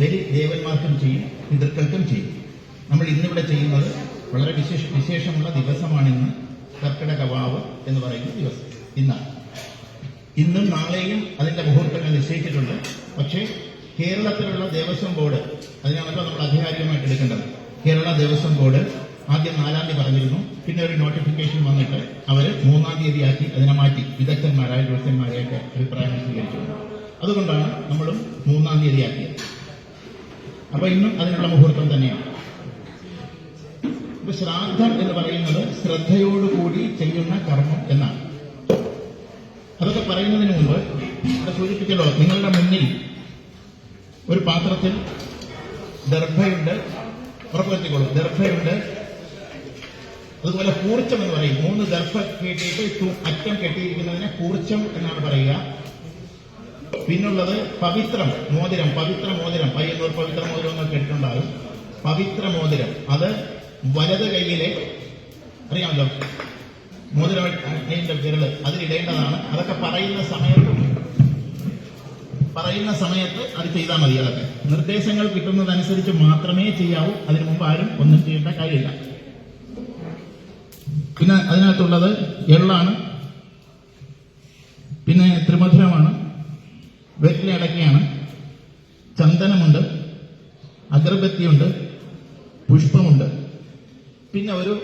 ബലി ദേവന്മാർക്കും ചെയ്യും പിതൃക്കൾക്കും ചെയ്യും. നമ്മൾ ഇന്നിവിടെ ചെയ്യുന്നത് വളരെ വിശേഷ വിശേഷമുള്ള ദിവസമാണിന്ന് കർക്കിടക വാവ് എന്ന് പറയുന്ന ദിവസം. ഇന്നാണ് ഇന്നും നാളെയും അതിന്റെ മുഹൂർത്തങ്ങൾ നിശ്ചയിച്ചിട്ടുണ്ട്. പക്ഷേ കേരളത്തിലുള്ള ദേവസ്വം ബോർഡ് അതിനാണല്ലോ നമ്മൾ അധികാരികമായിട്ട് എടുക്കേണ്ടത്. കേരള ദേവസ്വം ബോർഡ് ആദ്യം നാലാം തീയതി പറഞ്ഞിരുന്നു. പിന്നെ ഒരു നോട്ടിഫിക്കേഷൻ വന്നിട്ട് അവർ മൂന്നാം തീയതിയാക്കി അതിനെ മാറ്റി. വിദഗ്ധന്മാരായ ജ്യോത്സ്യന്മാരെയൊക്കെ അഭിപ്രായം സ്വീകരിച്ചു അതുകൊണ്ടാണ് നമ്മളും മൂന്നാം തീയതിയാക്കിയത് അപ്പൊ ഇന്നും അതിനുള്ള മുഹൂർത്തം തന്നെയാണ്. ഇപ്പൊ ശ്രാദ്ധം എന്ന് പറയുന്നത് ശ്രദ്ധയോടുകൂടി ചെയ്യുന്ന കർമ്മം എന്നാണ്. അതൊക്കെ പറയുന്നതിന് മുമ്പ് ഇവിടെ സൂചിപ്പിച്ചല്ലോ നിങ്ങളുടെ മുന്നിൽ ഒരു പാത്രത്തിൽ ദർഭയുണ്ട് ഉറപ്പുവരുത്തിക്കോളൂ ദർഭയുണ്ട്. അതുപോലെ കൂർച്ചം എന്ന് പറയും. മൂന്ന് ദർഭ കെട്ടിയിട്ട് അറ്റം കെട്ടിയിരിക്കുന്നതിനെ കൂർച്ചം എന്നാണ് പറയുക. പിന്നുള്ളത് പവിത്രം മോതിരം പവിത്ര മോതിരം പയ്യന്നൂർ പവിത്ര മോതിരം എന്നൊക്കെ ഇട്ടുണ്ടാകും പവിത്ര മോതിരം. അത് വലത് കൈയിലെ അറിയാമല്ലോ മോതിരം അതിന്റെ വിരൾ അതിലിടേണ്ടതാണ് അതൊക്കെ പറയുന്ന സമയത്ത് പറയുന്ന സമയത്ത് അത് ചെയ്താൽ മതി അതൊക്കെ. നിർദ്ദേശങ്ങൾ കിട്ടുന്നതനുസരിച്ച് മാത്രമേ ചെയ്യാവൂ. അതിനു മുമ്പ് ആരും ഒന്നും ചെയ്യേണ്ട കാര്യമില്ല. പിന്നെ അതിനകത്തുള്ളത് എള്ളാണ്. പിന്നെ ത്രിമധുരമാണ്. അടക്കയാണ് ചന്ദനമുണ്ട് അഗർബത്തിയുണ്ട് പുഷ്പമുണ്ട് പിന്നെ ഒരു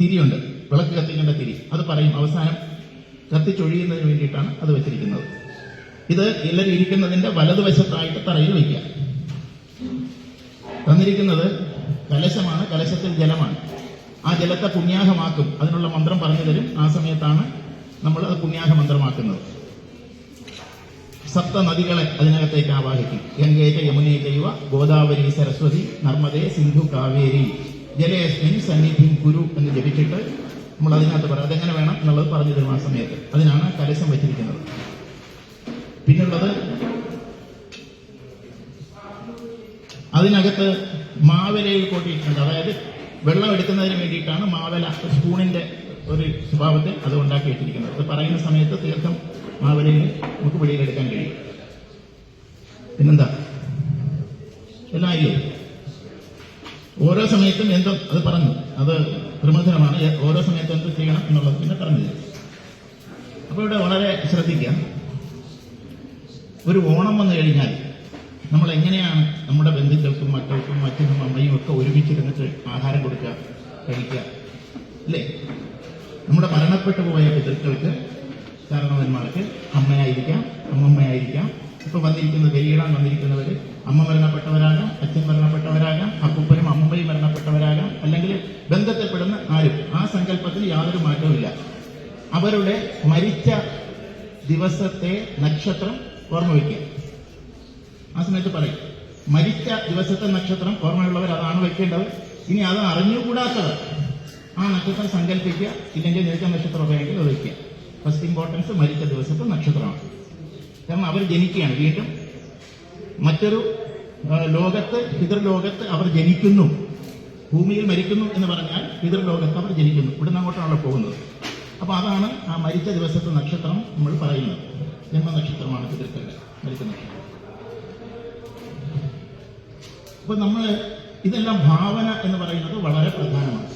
തിരിയുണ്ട് വിളക്ക് കത്തിക്കേണ്ട തിരി. അത് പറയും അവസാനം കത്തിച്ചൊഴിയുന്നതിന് വേണ്ടിയിട്ടാണ് അത് വെച്ചിരിക്കുന്നത്. ഇത് എല്ലാവരും ഇരിക്കുന്നതിന്റെ വലതുവശത്തായിട്ട് തറയിൽ വയ്ക്കുക തന്നിരിക്കുന്നത് കലശമാണ് കലശത്തിൽ ജലമാണ്. ആ ജലത്തെ പുണ്യാഹമാക്കും. അതിനുള്ള മന്ത്രം പറഞ്ഞു തരും. ആ സമയത്താണ് നമ്മൾ അത് പുണ്യാഹ മന്ത്രമാക്കുന്നത്. സപ്ത നദികളെ അതിനകത്തേക്ക് ആവാഹിക്കും. ഗംഗേറ്റ യമുനേ ഗോദാവരി സരസ്വതി നർമ്മദേ സിന്ധു കാവേരി ജലയസ്മിൻ സന്നിധി കുരു എന്ന് ജപിച്ചിട്ട് നമ്മൾ അതിനകത്ത് പറയാം. അതെങ്ങനെ വേണം എന്നുള്ളത് പറഞ്ഞു തരും ആ സമയത്ത്. അതിനാണ് കലശം വെച്ചിരിക്കുന്നത്. പിന്നുള്ളത് അതിനകത്ത് മാവലയിൽ കൊട്ടിയിട്ടുണ്ട്. അതായത് വെള്ളം എടുക്കുന്നതിന് വേണ്ടിയിട്ടാണ് മാവല സ്പൂണിന്റെ ഒരു സ്വഭാവത്തെ അത് ഉണ്ടാക്കി വെച്ചിരിക്കുന്നത് അത് പറയുന്ന സമയത്ത് തീർത്ഥം മാവലിയിൽ നമുക്ക് വെളിയിലെടുക്കാൻ കഴിയും. പിന്നെന്താ? എല്ലാം ഇല്ലേ ഓരോ സമയത്തും എന്തോ അത് പറഞ്ഞു. അത് ത്രിമധുരമാണ്. ഓരോ സമയത്തും എന്ത് ചെയ്യണം എന്നുള്ളത് പിന്നെ പറഞ്ഞു തരും അപ്പൊ ഇവിടെ വളരെ ശ്രദ്ധിക്കാം ഒരു ഓണം വന്നു കഴിഞ്ഞാൽ നമ്മൾ എങ്ങനെയാണ് നമ്മുടെ ബന്ധുക്കൾക്കും മക്കൾക്കും അച്ഛനും അമ്മയും ഒക്കെ ഒരുമിച്ചിരുന്നിട്ട് ആഹാരം കൊടുക്കുക കഴിക്കുക അല്ലേ? നമ്മുടെ മരണപ്പെട്ടു പോയ പിതൃക്കൾക്ക് കാരണവന്മാർക്ക് അമ്മയായിരിക്കാം അമ്മമ്മയായിരിക്കാം. ഇപ്പൊ വന്നിരിക്കുന്ന ബലിയിടാൻ വന്നിരിക്കുന്നവര്. അമ്മ മരണപ്പെട്ടവരാകാം അച്ഛൻ മരണപ്പെട്ടവരാകാം അപ്പൂപ്പനും അമ്മയും മരണപ്പെട്ടവരാകാം. അല്ലെങ്കിൽ ബന്ധത്തിൽപ്പെടുന്ന ആരും. ആ സങ്കല്പത്തിൽ യാതൊരു മാറ്റവുമില്ല. അവരുടെ മരിച്ച ദിവസത്തെ നക്ഷത്രം ഓർമ്മ വയ്ക്കുക. ആ സമയത്ത് പറയും മരിച്ച ദിവസത്തെ നക്ഷത്രം ഓർമ്മയുള്ളവർ അതാണ് വയ്ക്കേണ്ടത്. ഇനി അത് അറിഞ്ഞുകൂടാത്തവർ. ആ നക്ഷത്രം സങ്കല്പിക്കുക. ഇല്ലെങ്കിൽ ജനിച്ച നക്ഷത്രം ഉപയോഗിക്കുക വയ്ക്കുക ഫസ്റ്റ് ഇമ്പോർട്ടൻസ് മരിച്ച ദിവസത്തെ നക്ഷത്രമാണ്. കാരണം അവർ ജനിക്കുകയാണ്. വീണ്ടും മറ്റൊരു ലോകത്ത് പിതൃലോകത്ത് അവർ ജനിക്കുന്നു. ഭൂമിയിൽ മരിക്കുന്നു എന്ന് പറഞ്ഞാൽ പിതൃലോകത്ത് അവർ ജനിക്കുന്നു. ഇവിടുന്ന് അങ്ങോട്ടാണല്ലോ പോകുന്നത്. അപ്പൊ അതാണ് ആ മരിച്ച ദിവസത്തെ നക്ഷത്രം നമ്മൾ പറയുന്നത്. ജന്മനക്ഷത്രമാണ് പിതൃക്കളുടെ മരിച്ച നക്ഷത്രം. അപ്പൊ നമ്മൾ ഇതെല്ലാം ഭാവന എന്ന് പറയുന്നത് വളരെ പ്രധാനമാണ്.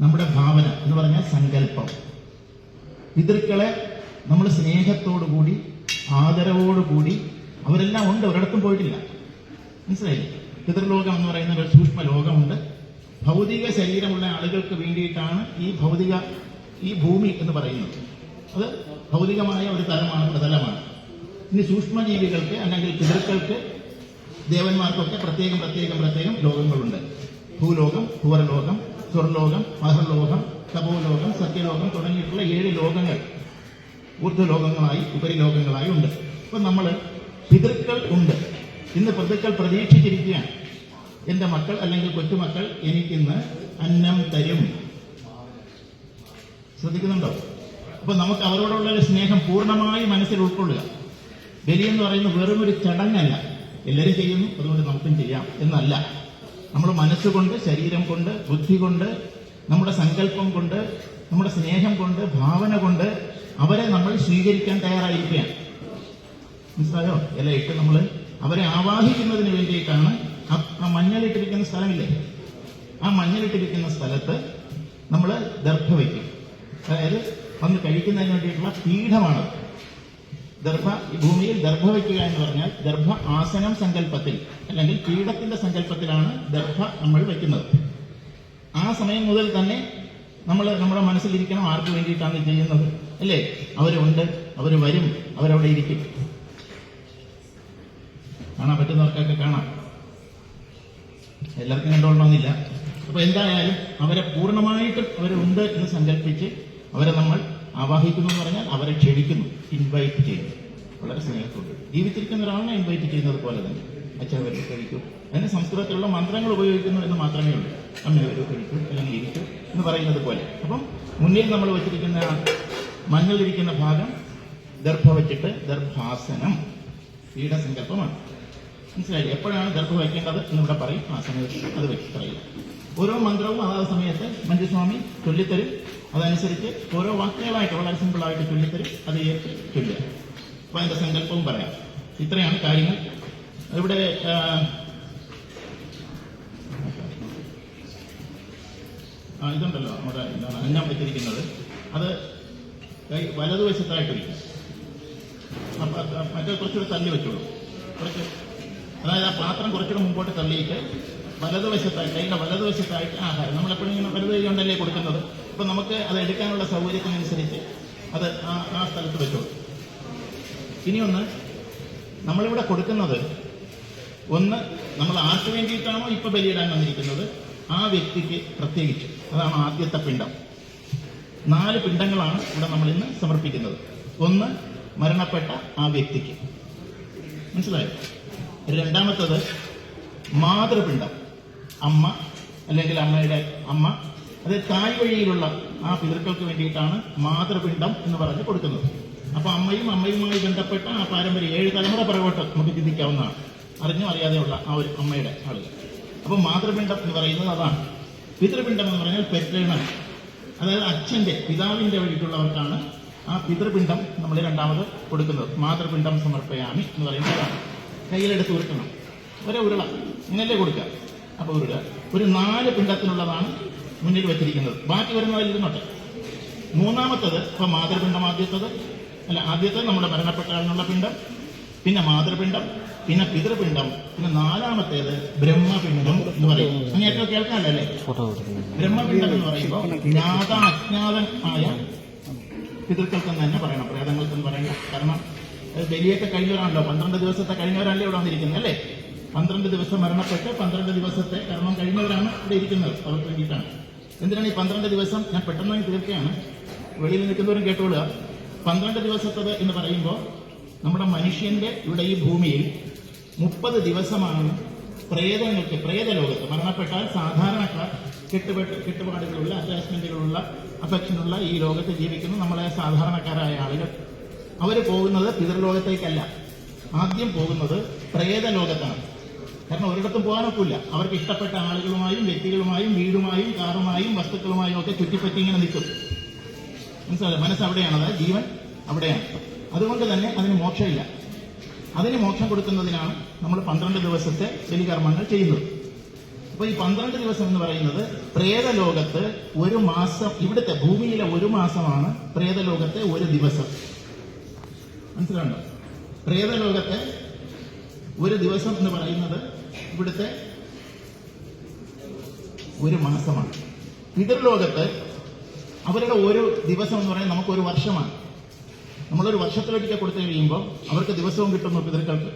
നമ്മുടെ ഭാവന എന്ന് പറഞ്ഞാൽ സങ്കല്പം. പിതൃക്കളെ നമ്മൾ സ്നേഹത്തോടുകൂടി ആദരവോടുകൂടി അവരെല്ലാം ഉണ്ട് ഒരിടത്തും പോയിട്ടില്ല. മനസ്സിലായില്ലേ? പിതൃലോകം എന്ന് പറയുന്ന ഒരു സൂക്ഷ്മ ലോകമുണ്ട് ഭൗതിക ശരീരമുള്ള ആളുകൾക്ക് വേണ്ടിയിട്ടാണ് ഈ ഭൗതിക ഈ ഭൂമി എന്ന് പറയുന്നത്. അത് ഭൗതികമായ ഒരു തലമാണ് പ്രതലമാണ്. ഇനി സൂക്ഷ്മജീവികൾക്ക് അല്ലെങ്കിൽ പിതൃക്കൾക്ക് ദേവന്മാർക്കൊക്കെ പ്രത്യേകം പ്രത്യേകം പ്രത്യേകം ലോകങ്ങളുണ്ട്. ഭൂലോകം ഭൂവരലോകം സ്വർലോകം മഹർലോകം തപോലോകം സത്യലോകം തുടങ്ങിയിട്ടുള്ള ഏഴ് ലോകങ്ങൾ ഊർധ്വലോകങ്ങളായി ഉപരിലോകങ്ങളായി ഉണ്ട്. അപ്പൊ നമ്മൾ പിതൃക്കൾ ഉണ്ട്. ഇന്ന് പിതൃക്കൾ പ്രതീക്ഷിച്ചിരിക്കുകയാണ്. എന്റെ മക്കൾ അല്ലെങ്കിൽ കൊച്ചുമക്കൾ എനിക്കിന്ന് അന്നം തരും. ശ്രദ്ധിക്കുന്നുണ്ടോ? അപ്പൊ നമുക്ക് അവരോടുള്ള ഒരു സ്നേഹം പൂർണമായി മനസ്സിൽ ഉൾക്കൊള്ളുക. ബലി എന്ന് പറയുന്നത് വെറും ഒരു ചടങ്ങല്ല. എല്ലാവരും ചെയ്യുന്നു അതുകൊണ്ട് നമുക്കും ചെയ്യാം എന്നല്ല. നമ്മൾ മനസ്സുകൊണ്ട് ശരീരം കൊണ്ട് ബുദ്ധി കൊണ്ട് നമ്മുടെ സങ്കല്പം കൊണ്ട് നമ്മുടെ സ്നേഹം കൊണ്ട് ഭാവന കൊണ്ട് അവരെ നമ്മൾ സ്വീകരിക്കാൻ തയ്യാറായിരിക്കുകയാണ്. മനസ്സിലായോ? ഇല ഇട്ട് നമ്മൾ അവരെ ആവാഹിക്കുന്നതിന് വേണ്ടിയിട്ടാണ് ആ- മഞ്ഞളിട്ടിരിക്കുന്ന സ്ഥലമില്ലേ? ആ മഞ്ഞളിട്ടിരിക്കുന്ന സ്ഥലത്ത് നമ്മൾ ദർഭ വയ്ക്കും അതായത് വന്ന് കഴിക്കുന്നതിന് വേണ്ടിയിട്ടുള്ള പീഠമാണ് ദർഭ ഭൂമിയിൽ ദർഭ വയ്ക്കുക എന്ന് പറഞ്ഞാൽ ദർഭ ആസനം സങ്കല്പത്തിൽ അല്ലെങ്കിൽ പീഠത്തിന്റെ സങ്കല്പത്തിലാണ് ദർഭ നമ്മൾ വയ്ക്കുന്നത്. ആ സമയം മുതൽ തന്നെ നമ്മൾ നമ്മുടെ മനസ്സിലിരിക്കണം ആർക്ക് വേണ്ടിയിട്ടാണ് ചെയ്യുന്നത്. അല്ലേ? അവരുണ്ട് അവർ വരും അവരവിടെ ഇരിക്കും. കാണാൻ പറ്റുന്നവർക്കൊക്കെ കാണാം. എല്ലാവർക്കും കണ്ടുകൊള്ളണമെന്നില്ല അപ്പൊ എന്തായാലും അവരെ പൂർണമായിട്ടും അവരുണ്ട് എന്ന് സങ്കല്പിച്ച് അവരെ നമ്മൾ ആവാഹിക്കുന്നു എന്ന് പറഞ്ഞാൽ അവരെ ക്ഷണിക്കുന്നു ഇൻവൈറ്റ് ചെയ്യുന്നു. വളരെ സ്നേഹത്തോട്. ജീവിച്ചിരിക്കുന്ന ഒരാളിനെ ഇൻവൈറ്റ് ചെയ്യുന്നത് പോലെ തന്നെ അച്ഛൻ വരും കഴിക്കൂ അതിന് സംസ്കൃതത്തിലുള്ള മന്ത്രങ്ങൾ ഉപയോഗിക്കുന്നു എന്ന് മാത്രമേ ഉള്ളൂ. അമ്മ വരൂ കഴിക്കൂ അല്ലെങ്കിൽ ഇരിക്കൂ എന്ന് പറയുന്നത് പോലെ. അപ്പം മുന്നിൽ നമ്മൾ വെച്ചിരിക്കുന്ന മഞ്ഞളിരിക്കുന്ന ഭാഗം ദർഭ വെച്ചിട്ട് ദർഭാസനം പീഠസങ്കല്പമാണ് മനസ്സിലായി എപ്പോഴാണ് ദർഭ വയ്ക്കേണ്ടത് എന്നിവിടെ പറയും. ആ സമയത്ത് അത് വെച്ച് പറയും. ഓരോ മന്ത്രവും അതാത് സമയത്ത് മഞ്ജുസ്വാമി ചൊല്ലിത്തരും. അതനുസരിച്ച് ഓരോ വാക്കുകളായിട്ട് വളരെ സിമ്പിളായിട്ട് ചൊല്ലിത്തരും അത് ഏറ്റ് ചൊല്ലുക. അപ്പൊ അതിന്റെ സങ്കല്പവും പറയാം. ഇത്രയാണ് കാര്യങ്ങൾ. ഇവിടെ ഇതുണ്ടല്ലോ നമ്മുടെ എന്താണ് അന്നം വെച്ചിരിക്കുന്നത്. അത് വലതുവശത്തായിട്ട് വയ്ക്കും മറ്റേ കുറച്ചുകൂടെ തള്ളി വെച്ചോളൂ. കുറച്ച് അതായത് ആ പാത്രം കുറച്ചുകൂടെ മുമ്പോട്ട് തള്ളിയിട്ട് വലതുവശത്തായി കൈയുടെ വലതുവശത്തായിട്ട് ആഹാരം. നമ്മളെപ്പോഴും ഇങ്ങനെ വലതു കൈ കൊണ്ടല്ലേ കൊടുക്കുന്നത്? അപ്പൊ നമുക്ക് അത് എടുക്കാനുള്ള സൗകര്യത്തിനനുസരിച്ച് അത് ആ ആ സ്ഥലത്ത് വെച്ചോളൂ. ഇനിയൊന്ന് നമ്മളിവിടെ കൊടുക്കുന്നത് ഒന്ന് നമ്മൾ ആർക്ക് വേണ്ടിയിട്ടാണോ ഇപ്പൊ ബലിയിടാൻ വന്നിരിക്കുന്നത്? ആ വ്യക്തിക്ക് പ്രത്യേകിച്ച്. അതാണ് ആദ്യത്തെ പിണ്ടം. നാല് പിണ്ടങ്ങളാണ് ഇവിടെ നമ്മൾ ഇന്ന് സമർപ്പിക്കുന്നത്. ഒന്ന് മരണപ്പെട്ട ആ വ്യക്തിക്ക്. മനസ്സിലായോ? രണ്ടാമത്തത് മാതൃപിണ്ടം. അമ്മ അല്ലെങ്കിൽ അമ്മയുടെ അമ്മ അത് തായ് വഴിയിലുള്ള ആ പിതൃക്കൾക്ക് വേണ്ടിയിട്ടാണ് മാതൃപിണ്ഡം എന്ന് പറഞ്ഞ് കൊടുക്കുന്നത്. അപ്പൊ അമ്മയും അമ്മയുമായി ബന്ധപ്പെട്ട ആ പാരമ്പര്യം ഏഴ് തലമുറ പുറകോട്ട് നമുക്ക് ചിന്തിക്കാവുന്നതാണ്. അറിഞ്ഞോ അറിയാതെയുള്ള ആ ഒരു അമ്മയുടെ ആളുകൾ. അപ്പൊ മാതൃപിണ്ഡം എന്ന് പറയുന്നത് അതാണ്. പിതൃപിണ്ഡം എന്ന് പറഞ്ഞാൽ പെറ്റേണൽ. അതായത് അച്ഛന്റെ പിതാവിന്റെ വഴിക്കുള്ളവർക്കാണ് ആ പിതൃപിണ്ഡം നമ്മൾ രണ്ടാമത് കൊടുക്കുന്നത്. മാതൃപിണ്ഡം സമർപ്പയാമി എന്ന് പറയുന്നതാണ് കയ്യിലെടുത്ത് ഉരുട്ടണം. ഒരേ ഉരുള. ഇങ്ങനല്ലേ കൊടുക്കുക. അപ്പൊ ഉരുള ഒരു നാല് പിണ്ടത്തിനുള്ളതാണ് മുന്നിൽ വെച്ചിരിക്കുന്നത്. ബാക്കി വരുന്നതിൽ ഇരുന്നോട്ടെ മൂന്നാമത്തത് ഇപ്പൊ മാതൃപിണ്ഡം ആദ്യത്തത്. അല്ല ആദ്യത്തെ നമ്മുടെ മരണപ്പെട്ട ആളിനുള്ള പിണ്ഡം പിന്നെ മാതൃപിണ്ഡം പിന്നെ പിതൃപിണ്ഡം പിന്നെ നാലാമത്തേത് ബ്രഹ്മപിണ്ഡം എന്ന് പറയും. അങ്ങനെയൊക്കെ കേൾക്കാനല്ലേ ബ്രഹ്മപിണ്ഡം എന്ന് പറയുമ്പോൾ ജ്ഞാത അജ്ഞാതൻ ആയ പിതൃക്കൾക്കെന്ന് തന്നെ പറയണം. പ്രേതങ്ങൾക്കെന്ന് പറയണം കാരണം ബലിയൊക്കെ കഴിഞ്ഞവരാണല്ലോ. പന്ത്രണ്ട് ദിവസത്തെ കഴിഞ്ഞവരല്ലേ ഇവിടെ വന്നിരിക്കുന്നത് അല്ലേ? പന്ത്രണ്ട് ദിവസം മരണപ്പെട്ട് പന്ത്രണ്ട് ദിവസത്തെ കർമ്മം കഴിഞ്ഞവരാണ് ഇവിടെ ഇരിക്കുന്നത്. അവർക്ക് വേണ്ടിയിട്ടാണ്. എന്തിനാണ് ഈ പന്ത്രണ്ട് ദിവസം ഞാൻ പെട്ടെന്ന് തീർക്കുകയാണ്? വെളിയിൽ നിൽക്കുന്നവരും കേട്ടോളുക. പന്ത്രണ്ട് ദിവസത്തത് എന്ന് പറയുമ്പോൾ നമ്മുടെ മനുഷ്യന്റെ ഇവിടെ ഈ ഭൂമിയിൽ മുപ്പത് ദിവസമാണ് പ്രേതങ്ങൾക്ക് പ്രേതലോകത്ത് മരണപ്പെട്ടാൽ സാധാരണക്കാർ കെട്ടുപെട്ട് കെട്ടുപാടുകളുള്ള അറ്റാച്ച്മെന്റുകളുള്ള അഫക്ഷനുള്ള ഈ ലോകത്ത് ജീവിക്കുന്ന നമ്മളെ സാധാരണക്കാരായ ആളുകൾ. അവർ പോകുന്നത് പിതൃലോകത്തേക്കല്ല. ആദ്യം പോകുന്നത് പ്രേതലോകത്താണ്. കാരണം ഒരിടത്തും പോകാനൊക്കില്ല. അവർക്ക് ഇഷ്ടപ്പെട്ട ആളുകളുമായും വ്യക്തികളുമായും വീടുമായും കാറുമായും വസ്തുക്കളുമായും ഒക്കെ ചുറ്റിപ്പറ്റി ഇങ്ങനെ നിൽക്കും. മനസ്സിലായോ? മനസ്സ് അവിടെയാണ്. അതായത് ജീവൻ അവിടെയാണ്. അതുകൊണ്ട് തന്നെ അതിന് മോക്ഷമില്ല. അതിന് മോക്ഷം കൊടുക്കുന്നതിനാണ് നമ്മൾ പന്ത്രണ്ട് ദിവസത്തെ ബലികർമ്മങ്ങൾ ചെയ്യുന്നത്. അപ്പൊ ഈ പന്ത്രണ്ട് ദിവസം എന്ന് പറയുന്നത് പ്രേതലോകത്ത് ഒരു മാസം ഇവിടുത്തെ ഭൂമിയിലെ ഒരു മാസമാണ് പ്രേതലോകത്തെ ഒരു ദിവസം. മനസ്സിലുണ്ടോ പ്രേതലോകത്തെ ഒരു ദിവസം എന്ന് പറയുന്നത് ഇവിടുത്തെ ഒരു മാസമാണ്. പിതൃലോകത്ത് അവരുടെ ഓരോ ദിവസം എന്ന് പറയുന്നത് നമുക്ക് ഒരു വർഷമാണ്. നമ്മളൊരു വർഷത്തിലൊരിക്കൽ കൊടുത്തു കഴിയുമ്പോൾ അവർക്ക് ദിവസവും കിട്ടുന്നു പിതൃക്കൾക്ക്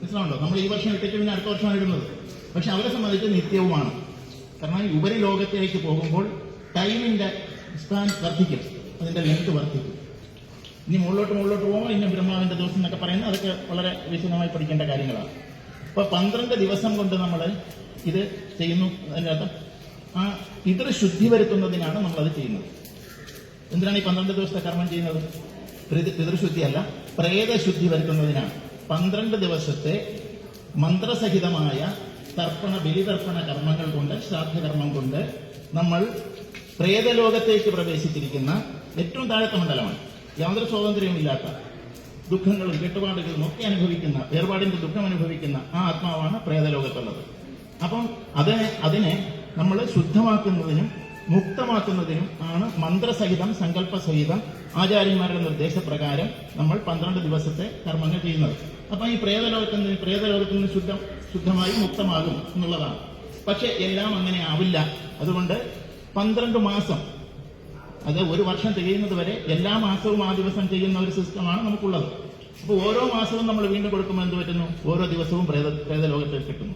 മനസ്സിലാവുണ്ടോ നമ്മൾ ഈ വർഷം ഇട്ടിട്ട് പിന്നെ അടുത്ത വർഷമാണ് ഇടുന്നത്. പക്ഷെ അവരെ സംബന്ധിച്ച് നിത്യവുമാണ്. കാരണം ഈ ഉപരിലോകത്തേക്ക് പോകുമ്പോൾ ടൈമിന്റെ സ്പാൻ വർദ്ധിക്കും. അതിന്റെ ലെങ്ത് വർദ്ധിക്കും. ഇനി മുകളിലോട്ട് മുകളിലോട്ട് പോകുമ്പോൾ ഇനി ബ്രഹ്മാവിന്റെ ദിവസം എന്നൊക്കെ പറയുന്നത് അതൊക്കെ വളരെ വിശദമായി പഠിക്കേണ്ട കാര്യങ്ങളാണ്. അപ്പൊ പന്ത്രണ്ട് ദിവസം കൊണ്ട് നമ്മൾ ഇത് ചെയ്യുന്നു. അതിന്റെ അർത്ഥം ആ ഇത്ര ശുദ്ധി വരുത്തുന്നതിനാണ് നമ്മൾ അത് ചെയ്യുന്നത്. എന്തിനാണ് ഈ പന്ത്രണ്ട് ദിവസത്തെ കർമ്മം ചെയ്യുന്നത്? പിതൃ- പിതൃശുദ്ധിയല്ല പ്രേതശുദ്ധി വരുത്തുന്നതിനാണ്. പന്ത്രണ്ട് ദിവസത്തെ മന്ത്രസഹിതമായ തർപ്പണ ബലിതർപ്പണ കർമ്മങ്ങൾ കൊണ്ട് ശ്രാദ്ധകർമ്മം കൊണ്ട് നമ്മൾ പ്രേതലോകത്തേക്ക് പ്രവേശിച്ചിരിക്കുന്ന ഏറ്റവും താഴത്തെ മണ്ഡലമാണ്. യാതൊരു സ്വാതന്ത്ര്യവുമില്ലാത്ത ദുഃഖങ്ങളും കെട്ടുപാടുകളും ഒക്കെ അനുഭവിക്കുന്ന വേർപാടിന്റെ ദുഃഖം അനുഭവിക്കുന്ന ആ ആത്മാവാണ് പ്രേതലോകത്തുള്ളത്. അപ്പം അത് അതിനെ നമ്മൾ ശുദ്ധമാക്കുന്നതിനും മുക്തമാക്കുന്നതിനും ആണ് മന്ത്രസഹിതം സങ്കല്പസഹിതം ആചാര്യന്മാരുടെ നിർദ്ദേശപ്രകാരം നമ്മൾ പന്ത്രണ്ട് ദിവസത്തെ കർമ്മങ്ങൾ ചെയ്യുന്നത്. അപ്പൊ ഈ പ്രേതലോകത്തിൽ നിന്ന് പ്രേതലോകത്തിൽ നിന്ന് ശുദ്ധം ശുദ്ധമായി മുക്തമാകും എന്നുള്ളതാണ്. പക്ഷെ എല്ലാം അങ്ങനെ ആവില്ല. അതുകൊണ്ട് പന്ത്രണ്ട് മാസം അത് ഒരു വർഷം തികയുന്നത് വരെ എല്ലാ മാസവും ആ ദിവസം ചെയ്യുന്ന ഒരു സിസ്റ്റമാണ് നമുക്കുള്ളത്. അപ്പോൾ ഓരോ മാസവും നമ്മൾ വീണ്ടും കൊടുക്കുമ്പോൾ എന്ത് പറ്റുന്നു? ഓരോ ദിവസവും പ്രേത പ്രേതലോകത്ത് കിട്ടുന്നു.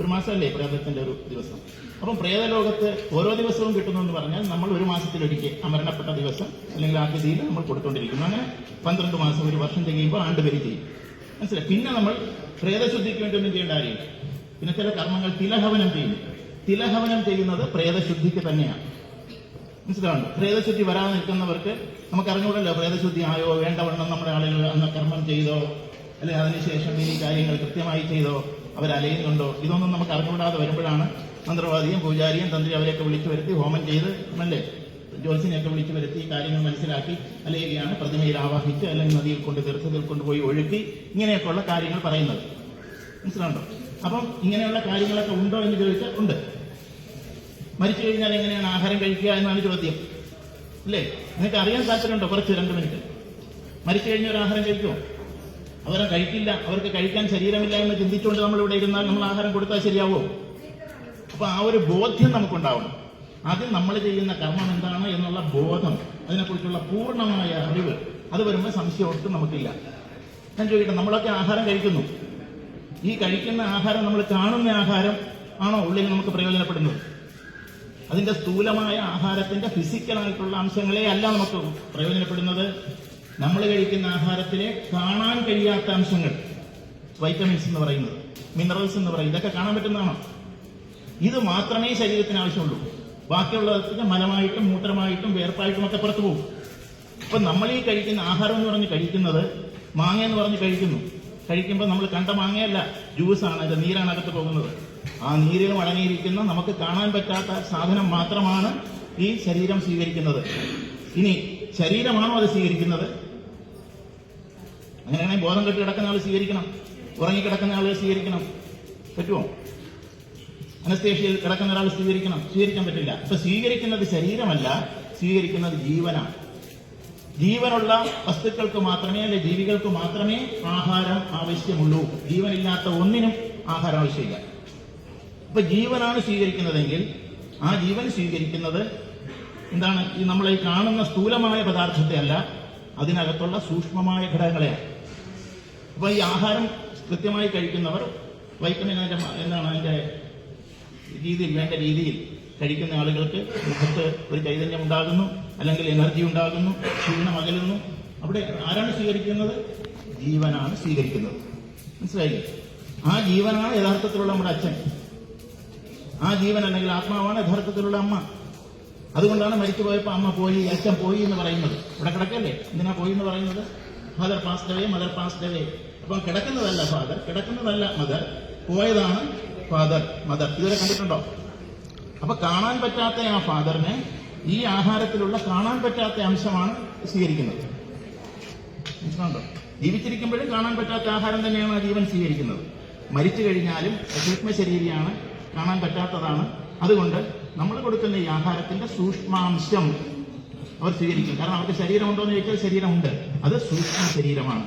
ഒരു മാസമല്ലേ പ്രേതത്തിന്റെ ഒരു ദിവസം? അപ്പം പ്രേതലോകത്ത് ഓരോ ദിവസവും കിട്ടുന്നു എന്ന് പറഞ്ഞാൽ നമ്മൾ ഒരു മാസത്തിലൊരിക്കൽ ആ മരണപ്പെട്ട ദിവസം അല്ലെങ്കിൽ ആ തിഥിയിൽ നമ്മൾ കൊടുത്തുകൊണ്ടിരിക്കുന്നു. അങ്ങനെ പന്ത്രണ്ട് മാസം ഒരു വർഷം തികയുമ്പോൾ ആണ്ടുപേര് ചെയ്യും. മനസ്സിലായി? പിന്നെ നമ്മൾ പ്രേതശുദ്ധിക്ക് വേണ്ടി ഒന്നും ചെയ്യേണ്ട കാര്യമില്ല. പിന്നെ ചില കർമ്മങ്ങൾ തിലഹവനം ചെയ്യുന്നു തിലഹവനം ചെയ്യുന്നത് പ്രേതശുദ്ധിക്ക് തന്നെയാണ്. മനസ്സിലാവുന്നു പ്രേതശുദ്ധി വരാതെ നിൽക്കുന്നവർക്ക് നമുക്ക് അറിഞ്ഞുകൂടല്ലോ പ്രേതശുദ്ധി ആയോ വേണ്ടവണ്ണം നമ്മുടെ ആളുകൾ അന്ന് കർമ്മം ചെയ്തോ അല്ലെങ്കിൽ അതിനുശേഷം ഈ കാര്യങ്ങൾ കൃത്യമായി ചെയ്തോ അവരലയുന്നുണ്ടോ ഇതൊന്നും നമുക്ക് അറിഞ്ഞുകൂടാതെ വരുമ്പോഴാണ് മന്ത്രവാദിയും പൂജാരിയും തന്ത്രി അവരെയൊക്കെ വിളിച്ചു വരുത്തി ഹോമം ചെയ്ത് അല്ലേ ജ്യോത്സ്യനെയൊക്കെ വിളിച്ചു വരുത്തി കാര്യങ്ങൾ മനസ്സിലാക്കി അലയുകയാണ് പ്രതിമയിൽ ആവാഹിച്ച് അല്ലെങ്കിൽ നദിയിൽ കൊണ്ട് തീർത്ഥത്തിൽ കൊണ്ടുപോയി ഒഴുക്കി ഇങ്ങനെയൊക്കെയുള്ള കാര്യങ്ങൾ പറയുന്നത്. മനസ്സിലാണ്ടോ അപ്പം ഇങ്ങനെയുള്ള കാര്യങ്ങളൊക്കെ ഉണ്ടോ എന്ന് ചോദിച്ചാൽ ഉണ്ട്. മരിച്ചു കഴിഞ്ഞാൽ എങ്ങനെയാണ് ആഹാരം കഴിക്കുക എന്നാണ് ചോദ്യം. അല്ലേ? നിങ്ങൾക്ക് അറിയാൻ താല്പര്യമുണ്ടോ? കുറച്ച് രണ്ട് മിനിറ്റ്. മരിച്ചു കഴിഞ്ഞ ഒരു ആഹാരം കഴിക്കുമോ അവരെ കഴിക്കില്ല. അവർക്ക് കഴിക്കാൻ ശരീരമില്ല എന്ന് ചിന്തിച്ചുകൊണ്ട് നമ്മൾ ഇവിടെ ഇരുന്നാൽ നമ്മൾ ആഹാരം കൊടുത്താൽ ശരിയാവോ? അപ്പൊ ആ ഒരു ബോധ്യം നമുക്കുണ്ടാവണം. ആദ്യം നമ്മൾ ചെയ്യുന്ന കർമ്മം എന്താണ് എന്നുള്ള ബോധം അതിനെക്കുറിച്ചുള്ള പൂർണമായ അറിവ് അത് വരുമ്പോൾ സംശയം ഒട്ടും നമുക്കില്ല. ഞാൻ ചോദിക്കട്ടെ നമ്മളൊക്കെ ആഹാരം കഴിക്കുന്നു. ഈ കഴിക്കുന്ന ആഹാരം നമ്മൾ കാണുന്ന ആഹാരം ആണോ? ഉള്ളിൽ നമുക്ക് പ്രയോജനപ്പെടുന്നത്. അതിന്റെ സ്ഥൂലമായ ആഹാരത്തിന്റെ ഫിസിക്കലായിട്ടുള്ള അംശങ്ങളെ അല്ല നമുക്ക് പ്രയോജനപ്പെടുന്നത്. നമ്മൾ കഴിക്കുന്ന ആഹാരത്തിലെ കാണാൻ കഴിയാത്ത അംശങ്ങൾ. വൈറ്റമിൻസ് എന്ന് പറയുന്നത് മിനറൽസ് എന്ന് പറയുന്നത് ഇതൊക്കെ കാണാൻ പറ്റുന്നതാണോ? ഇത് മാത്രമേ ശരീരത്തിന് ആവശ്യമുള്ളൂ. ബാക്കിയുള്ളതൊക്കെ മലമായിട്ടും മൂത്രമായിട്ടും വേർപ്പായിട്ടും ഒക്കെ പുറത്തു പോകും. അപ്പൊ നമ്മൾ ഈ കഴിക്കുന്ന ആഹാരം എന്ന് പറഞ്ഞ് കഴിക്കുന്നത് മാങ്ങ എന്ന് പറഞ്ഞ് കഴിക്കുന്നു. കഴിക്കുമ്പോൾ നമ്മൾ കണ്ട മാങ്ങയല്ല ജ്യൂസാണ് അതിന്റെ നീരാണ് അകത്ത് പോകുന്നത്. ആ നീരിൽ അടങ്ങിയിരിക്കുന്ന നമുക്ക് കാണാൻ പറ്റാത്ത സാധനം മാത്രമാണ് ഈ ശരീരം സ്വീകരിക്കുന്നത്. ഇനി ശരീരമാണോ അത് സ്വീകരിക്കുന്നത്? അങ്ങനെയാണെങ്കിൽ ബോധം കെട്ടി കിടക്കുന്ന ആൾ സ്വീകരിക്കണം. ഉറങ്ങിക്കിടക്കുന്ന ആൾ സ്വീകരിക്കണം. പറ്റുമോ അനസ്തേഷ്യയിൽ കിടക്കുന്ന ഒരാൾ സ്വീകരിക്കണം. സ്വീകരിക്കാൻ പറ്റില്ല. അപ്പൊ സ്വീകരിക്കുന്നത് ശരീരമല്ല സ്വീകരിക്കുന്നത് ജീവനാണ്. ജീവനുള്ള വസ്തുക്കൾക്ക് മാത്രമേ അല്ലെ ജീവികൾക്ക് മാത്രമേ ആഹാരം ആവശ്യമുള്ളൂ. ജീവനില്ലാത്ത ഒന്നിനും ആഹാരം ആവശ്യമില്ല. അപ്പൊ ജീവനാണ് സ്വീകരിക്കുന്നതെങ്കിൽ ആ ജീവൻ സ്വീകരിക്കുന്നത് എന്താണ്? ഈ നമ്മൾ ഈ കാണുന്ന സ്ഥൂലമായ പദാർത്ഥത്തെ അല്ല അതിനകത്തുള്ള സൂക്ഷ്മമായ ഘടകങ്ങളെയാണ്. അപ്പൊ ഈ ആഹാരം കൃത്യമായി കഴിക്കുന്നവർ വൈറ്റമിൻ അതിന്റെ എന്താണ് അതിന്റെ രീതിയിൽ വേണ്ട രീതിയിൽ കഴിക്കുന്ന ആളുകൾക്ക് മുഖത്ത് ഒരു ചൈതന്യം ഉണ്ടാകുന്നു. അല്ലെങ്കിൽ എനർജി ഉണ്ടാകുന്നു ക്ഷീണം അകലുന്നു. അവിടെ ആരാണ് സ്വീകരിക്കുന്നത്? ജീവനാണ് സ്വീകരിക്കുന്നത്. മനസ്സിലായി ആ ജീവനാണ് യഥാർത്ഥത്തിലുള്ള നമ്മുടെ അച്ഛൻ. ആ ജീവൻ അല്ലെങ്കിൽ ആത്മാവാണ് യഥാർത്ഥത്തിലുള്ള അമ്മ. അതുകൊണ്ടാണ് മരിച്ചു പോയപ്പോ അമ്മ പോയി അച്ഛൻ പോയി എന്ന് പറയുന്നത്. ഇവിടെ കിടക്കല്ലേ? എന്തിനാ പോയി എന്ന് പറയുന്നത്? Father passed away mother passed away അപ്പം കിടക്കുന്നതല്ല ഫാദർ കിടക്കുന്നതല്ല മദർ പോയതാണ് ഫാദർ മദർ ഇതുവരെ കണ്ടിട്ടുണ്ടോ? അപ്പൊ കാണാൻ പറ്റാത്ത ആ ഫാദറിനെ ഈ ആഹാരത്തിലുള്ള കാണാൻ പറ്റാത്ത അംശമാണ് സ്വീകരിക്കുന്നത്. മനസ്സിലാണ്ടോ ജീവിച്ചിരിക്കുമ്പോഴും കാണാൻ പറ്റാത്ത ആഹാരം തന്നെയാണ് ആ ജീവൻ സ്വീകരിക്കുന്നത്. മരിച്ചു കഴിഞ്ഞാലും സൂക്ഷ്മ ശരീരിയാണ് കാണാൻ പറ്റാത്തതാണ്. അതുകൊണ്ട് നമ്മൾ കൊടുക്കുന്ന ഈ ആഹാരത്തിന്റെ സൂക്ഷ്മാംശം അവർ സ്വീകരിക്കും. കാരണം അവർക്ക് ശരീരമുണ്ടോ എന്ന് ചോദിച്ചാൽ ശരീരമുണ്ട്. അത് സൂക്ഷ്മ ശരീരമാണ്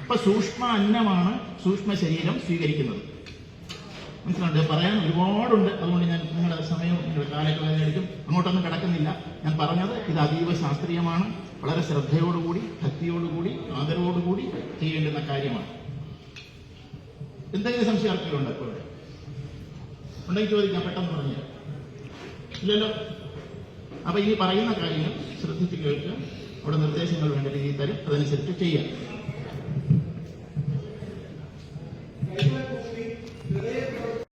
അപ്പൊ സൂക്ഷ്മ അന്നമാണ് സൂക്ഷ്മ ശരീരം സ്വീകരിക്കുന്നത്. മനസ്സിലുണ്ട് പറയാൻ ഒരുപാടുണ്ട്. അതുകൊണ്ട് ഞാൻ നിങ്ങളുടെ സമയം നിങ്ങളുടെ കാലൊക്കെ വേദനയെടുക്കും അങ്ങോട്ടൊന്നും കിടക്കുന്നില്ല. ഞാൻ പറഞ്ഞത് ഇത് അതീവ ശാസ്ത്രീയമാണ്. വളരെ ശ്രദ്ധയോടുകൂടി ഭക്തിയോടുകൂടി ആദരവോടുകൂടി ചെയ്യേണ്ടുന്ന കാര്യമാണ്. എന്തെങ്കിലും സംശയാർത്ഥികളുണ്ട് അപ്പോൾ ഇവിടെ? ഉണ്ടെങ്കിൽ ചോദിക്കാം പെട്ടെന്ന് പറഞ്ഞു ഇല്ലല്ലോ? അപ്പൊ ഇനി പറയുന്ന കാര്യങ്ങൾ ശ്രദ്ധിച്ച് കേൾക്കുക. അവിടെ നിർദ്ദേശങ്ങൾ വേണ്ട രീതിയിൽ തരും. അതനുസരിച്ച് ചെയ്യാം.